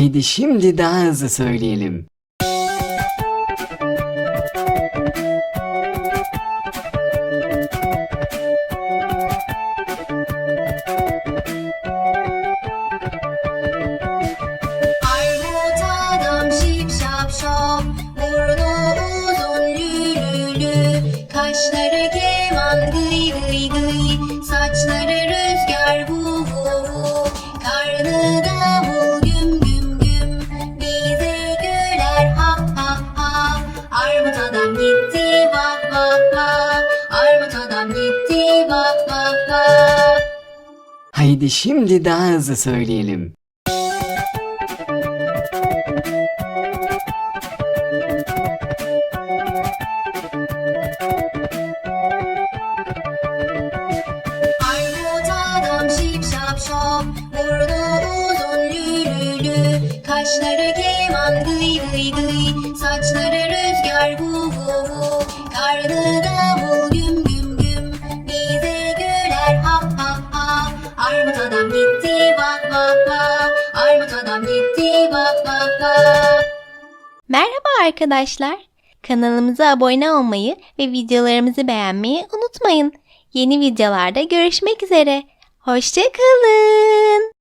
Haydi şimdi daha hızlı söyleyelim. Haydi şimdi daha hızlı söyleyelim. Kaşları keman gıy Saçları rüzgar vu vu vu Karnı Merhaba arkadaşlar. Kanalımıza abone olmayı ve videolarımızı beğenmeyi unutmayın. Yeni videolarda görüşmek üzere. Hoşçakalın.